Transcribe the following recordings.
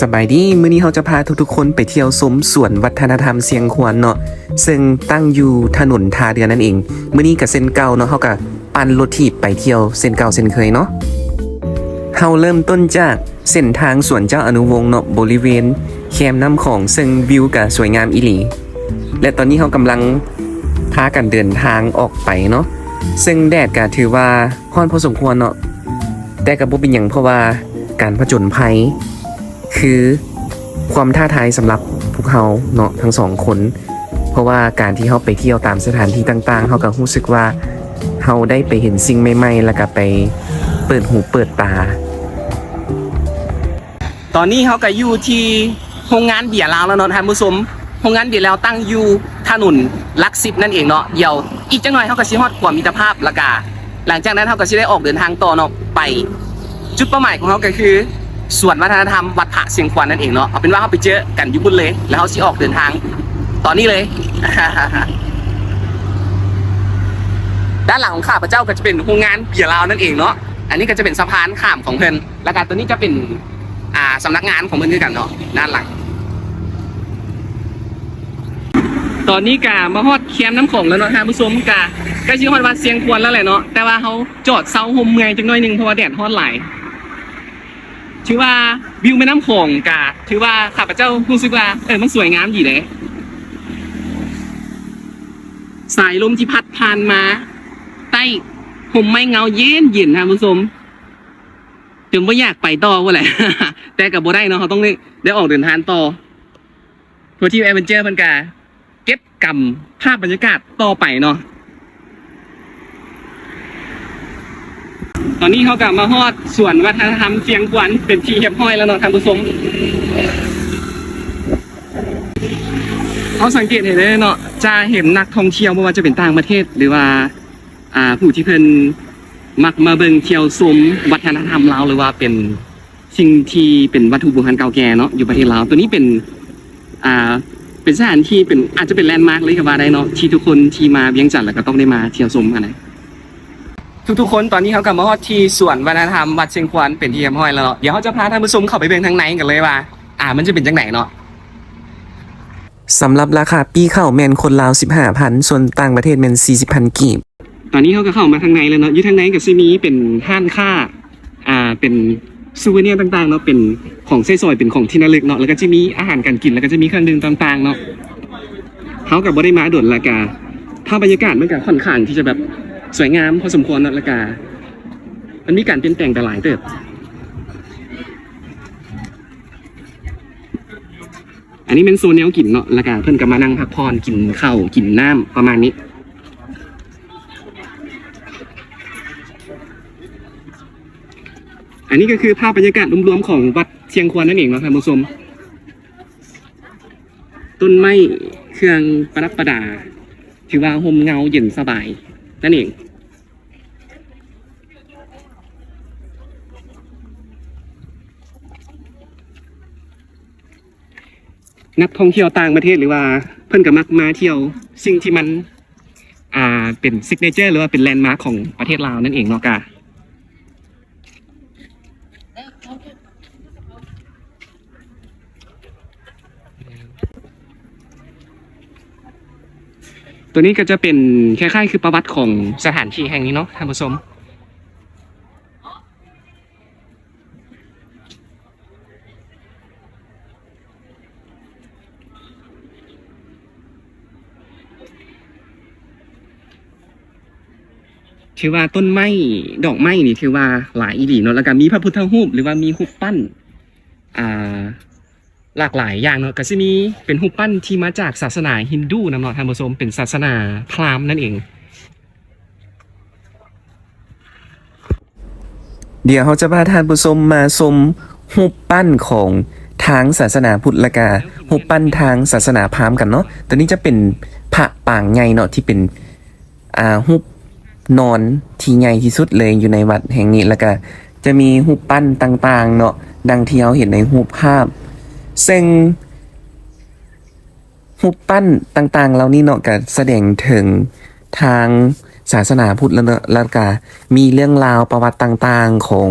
สบายดี มื้อนี้เราจะพาทุกๆ คนไปเที่ยวสมสวนวัฒนธรรมเสียงขวนเนาะ ซึ่งตั้งอยู่ถนนทาเดือนนั่นเอง มื้อนี้กับเส้นเก่าเนาะเฮาก็ปั่นรถถีบไปเที่ยวเส้นเก่าเส้นเคยเนาะเฮาเริ่มต้นจากเส้นทางสวนเจ้าอนุวงศ์เนาะบริเวณแคมน้ำของซึ่งวิวก็สวยงามอีหลี และตอนนี้เฮากำลังพากันเดินทางออกไปเนาะ ซึ่งแดดก็ถือว่าร้อนพอสมควรเนาะ แต่ก็บ่เป็นหยังเพราะว่าการผจญภัย คือความท้าทายสำหรับพวกเขาเนาะทั้งสองคน เพราะว่าการที่เขาไปเที่ยวตามสถานที่ต่างๆเขาก็รู้สึกว่าเขาได้ไปเห็นสิ่งใหม่ๆ แล้วก็ไปเปิดหูเปิดตา ตอนนี้เขาก็อยู่ที่โรงงานเบียร์ลาวแล้วเนาะท่านผู้ชมโรงงานเบียร์ลาวตั้งอยู่ถนนลักซิบนั่นเองเนาะเดี๋ยวอีกจังหน่อยเขาก็สิฮอดความิตรภาพและกาหลังจากนั้นเขาก็สิได้ออกเดินทางต่อเนาะไป จุดเป้าหมายของเขาก็คือ ส่วนวัฒนธรรมวัดผาเสียงขวัญนั่นเองเนาะเอาเป็นว่าเขาไปเจอกันยู่บุญเลย แล้วเขาสิออกเดินทาง ตอนนี้เลย ด้านหลังของข้าพเจ้าก็จะเป็นโรงงานเบียร์ลาวนั่นเองเนาะอันนี้ก็จะเป็นสะพานข้ามของเพิ่นแล้วก็ตัวนี้จะเป็นอ่าสำนักงานของเพื่อนด้วยกันเนาะด้านหลัง ตอนนี้กามาฮอดแคมป์น้ำของแล้วเนาะท่านผู้ชมกาก็ชื่อฮอดวัดเสียงควรแล้วแหละเนาะแต่ว่าเขาจอดเซาโฮมเมืองจังหน่อยนึงเพราะว่าแดดฮอดหลาย ถือว่าวิวแม่น้ำโขงกาถือว่าข้าพเจ้ารู้สึกว่าเออมันสวยงามดีเลยสายลมที่พัดผ่านมา ใต้ห่มไม้เงาเย็นเย็นท่านผู้ชมจนว่าอยากไปต่อว่าแหละ แต่กับโบได้เนาะเขาต้องได้ได้ออกเดินทางต่อทัวร์ที่แอเวนเจอร์มันกา เก็บกำภาพบรรยากาศต่อไปเนาะ ตอนนี้เขากลับมาฮอดส่วนวัฒนธรรมเสียงขวัญเป็นที่เรียบร้อยแล้วเนาะท่านผู้ชมเขาสังเกตเห็นได้เนาะจะเห็นนักท่องเที่ยวไม่ว่าจะเป็นต่างประเทศ หรือว่าอ่าผู้ที่เพิ่นมักมาเบิ่งเที่ยวชมวัฒนธรรมลาวหรือว่าเป็นสิ่งที่เป็นวัตถุโบราณเก่าแก่เนาะอยู่ประเทศลาวตัวนี้เป็นอ่าเป็นสถานที่เป็นอาจจะเป็นแลนด์มาร์กเลยก็ว่าได้เนาะที่ทุกคนที่มาเวียงจันทร์แล้วก็ต้องได้มาเที่ยวชมกันนะ ทุกๆคนตอนนี้เขากลับมาฮอดที่สวนวัฒนธรรมวัดเชียงควานเป็นที่เรียบร้อยแล้วเนาะเดี๋ยวเขาจะพาท่านผู้ชมเข้าไปเบิ่งทางในกันเลยว่า อ่า มันจะเป็นจังไหนเนาะสำหรับราคาปีเข้าแมนคนลาว15,000ส่วนต่างประเทศแมน40,000กีบตอนนี้เขาก็เข้ามาทางในแล้วเนาะอยู่ทางในก็จะมีเป็นห้านค่าอ่าเป็นซูเวเนียร์ต่างๆเนาะเป็นของเส้ซอยเป็นของที่ระลึกเนาะแล้วก็จะมีอาหารการกินแล้วก็จะมีเครื่องดื่มต่างๆเนาะเขากับบได้มาด่วนละกาถ้าพบรรยากาศมันก็ค่อนข้างที่จะแบบ สวยงามพอสมควรนะละกา มันมีการเปลี่ยนแปลงแต่หลายเติบอันนี้เป็นโซนแนวกินเนาะละกาเพิ่อนก็มานั่งพักผ่อนกินข้าวกินน้ำประมาณนี้อันนี้ก็คือภาพบรรยากาศรวมๆของวัดเชียงควรนั่นเองเนาะท่านผู้ชม ต้นไม้เครื่องประดับประดา ถือว่าห่มเงาเย็นสบาย นั่นเอง นักท่องเที่ยวต่างประเทศหรือว่า เพื่อนกับมักมาเที่ยว สิ่งที่มัน อ่าเป็นซิกเนเจอร์หรือว่าเป็นแลนด์มาร์คของประเทศลาวนั่นเองเนาะกา ตัวนี้ก็จะเป็นคล้ายๆ คือประวัติของสถานที่แห่งนี้เนาะท่านผู้ชมถือว่าต้นไม้ดอกไม้นี่ถือว่าหลายอีหลีเนาะแล้วก็มีพระพุทธรูปหรือว่ามีรูปปั้น หลากหลายอย่างเนาะก็จะมีเป็นรูปปั้นที่มาจากศาสนาฮินดูนะเนาะท่านผู้ชมเป็นศาสนาพราหมณ์นั่นเอง เดี๋ยวเขาจะพาท่านผู้ชมมาชมรูปปั้นของทางศาสนาพุทธละการูปปั้นทางศาสนาพราหมณ์กันเนาะตัวนี้จะเป็นพระปางใหญ่เนาะที่เป็นอ่ารูปนอนที่ใหญ่ที่สุดเลยอยู่ในวัดแห่งนี้แล้วก็จะมีรูปปั้นต่างๆ เนาะดังที่เราเห็นในรูปภาพ ซึ่งรูปปั้นต่างๆ เหล่านี้เนาะก็แสดงถึงทางศาสนาพุทธแล้วเนาะแล้วก็มีเรื่องราวประวัติต่างๆของ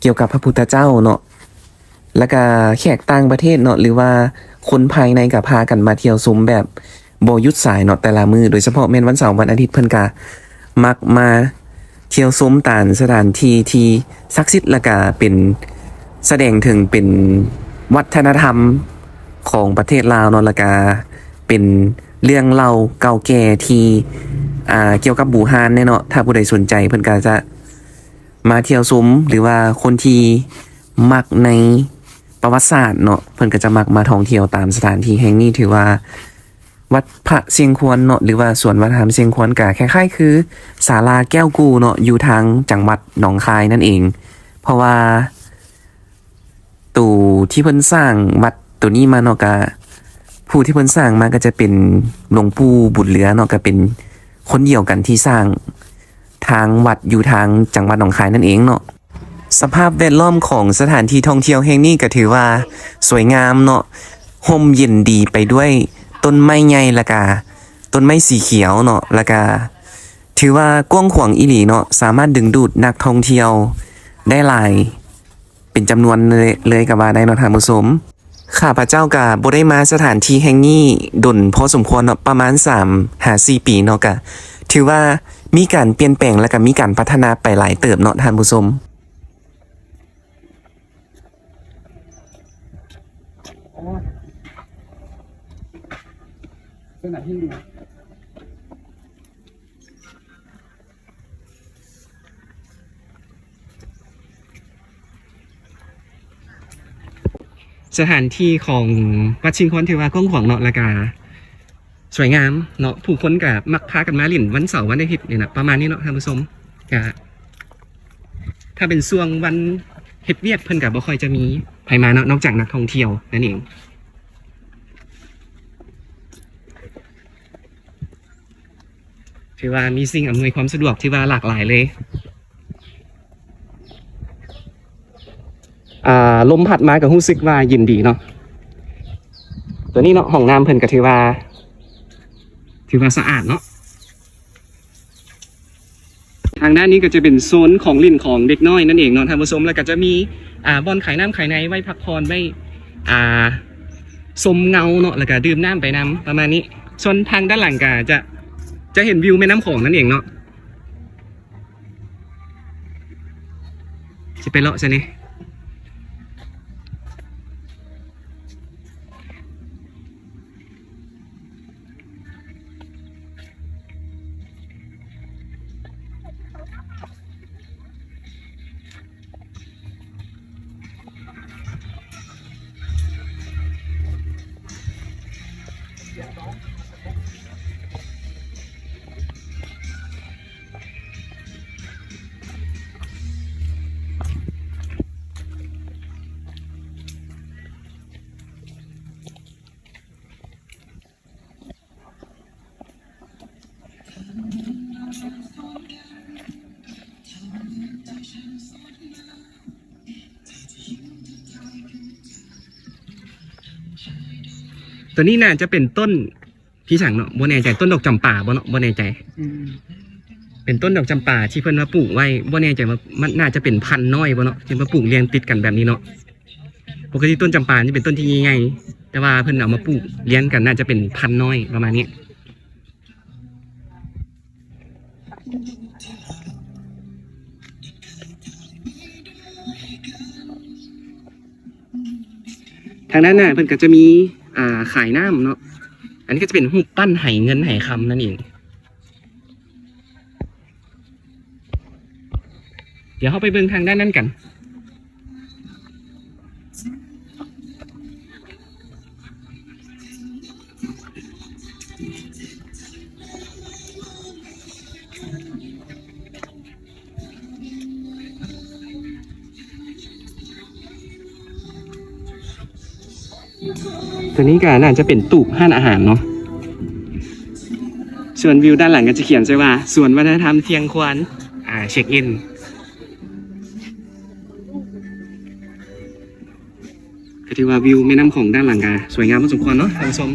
เกี่ยวกับพระพุทธเจ้าเนาะแล้วก็แขกต่างประเทศเนาะหรือว่าคนภายในก็พากันมาเที่ยวซุ้มแบบโบยุดสายเนาะแต่ละมือโดยเฉพาะแม่นวันเสาร์วันอาทิตย์เพิ่นก็มักมาเที่ยวซุ้มตานสถานที่ที่ศักดิ์สิทธิ์แล้วก็เป็นแสดงถึงเป็น วัฒนธรรมของประเทศลาวนาะแล้วก็เป็นเรื่องเล่าเก่าแก่ที่อ่าเกี่ยวกับบูฮานเนี่ยเนาะถ้าผู้ใดสนใจเพิ่นก็จะมาเที่ยวซุ้มหรือว่าคนที่มักในประวัติศาสตร์เนาะเพิ่นก็จะมักมาท่องเที่ยวตามสถานที่แห่งนี้ถือว่า วัดพระเสียงควรเนาะหรือว่าสวนวัฒนธรรมเสียงควรกะคล้ายๆ คือศาลาแก้วกูเนาะอยู่ทางจังหวัดหนองคายนั่นเอง เพราะว่า ตู่ที่เพิ่นสร้างวัดตัวนี้มาเนาะกะผู้ที่เพิ่นสร้างมาก็จะเป็นหลวงปู่บุญเหลือเนาะก็เป็นคนเดียวกันที่สร้างทางวัดอยู่ทางจังหวัดหนองคายนั่นเองเนาะสภาพแวดล้อมของสถานที่ท่องเที่ยวแห่งนี้ก็ถือว่าสวยงามเนาะห่มเย็นดีไปด้วยต้นไม้ใหญ่ละกาต้นไม้สีเขียวเนาะละกาถือว่ากว้างขวางอีหลีเนาะสามารถดึงดูดนักท่องเที่ยวได้หลาย เป็นจำนวนเลยเลยกับว่าได้นาะท่านผู้ชมข้าพเจ้ากับ่ได้มาสถานที่แห่งนี้ดนพอสมควรเนาะประมาณ3หา4ปีเนาะกะ ถือว่ามีการเปลี่ยนแปลงและก็มีการพัฒนาไปหลายเติบเนาะท่านผู้ชมสถานที่ สถานที่ของวัดชิงคอนถือว่ากว้างขวางเนาะละกา สวยงามเนาะผู้คนกับมักพากันมาหลินวันเสาร์วันอาทิตย์เนี่ยนะประมาณนี้เนาะท่านผู้ชมกะถ้าเป็นช่วงวันเฮ็ดเวียกเพิ่นกับบ่ค่อยจะมีไผมาเนาะนอกจากนักท่องเที่ยวนั่นเองถือว่ามีสิ่งอำนวยความสะดวกที่ว่าหลากหลายเลย อ่า ลมพัดมากับรู้สึกว่ายินดีเนาะตัวนี้เนาะห้องน้ำเพิ่นก็ถือว่า ถือว่าสะอาดเนาะทางด้านนี้ก็จะเป็นโซนของเลินของเด็กน้อยนั่นเองเนาะท่านผู้ชมแล้วก็จะมีอ่าบอนขายน้ำขายในไว้พักผ่อนไว้อ่าสมเงาเนาะแล้วก็ดื่มน้ำไปน้ำประมาณนี้ส่วนทางด้านหลังก็จะจะเห็นวิวแม่น้ำโขงนั่นเองเนาะจะไปเลาะซะนี่ ตัวนี้น่าจะเป็นต้นพี่สั่งเนาะบ่แน่ใจต้นดอกจำป่าบ่เนาะบ่แน่ใจเป็นต้นดอกจำป่าที่เพิ่นมาปลูกไว้บ่แน่ใจว่ามันน่าจะเป็นพันธุ์น้อยบ่เนาะที่มาปลูกเรียงติดกันแบบนี้เนาะปกติต้นจำปานี่เป็นต้นที่ใหญ่ๆแต่ว่าเพิ่นเอามาปลูกเลี้ยงกันน่าจะเป็นพันธุ์น้อยประมาณนี้ทางด้านหน้าเพิ่นก็จะมี อ่าขายน้ำเนาะอันนี้ก็จะเป็นหูปั้นไหเงินไหคำนั่นเอง เดี๋ยวเข้าไปเบิ่งทางด้านนั้นกัน ตัวนี้ก็น่าจะเป็นตูบห้านอาหารเนาะส่วนวิวด้านหลังก็จะเขียนใช่ว่าสวนวัฒนธรรมเทียงควานอ่าเช็คอินก็ถือว่าวิวแม่น้ำของด้านหลังก็สวยงามพอสมควรเนาะท่านผู้ชม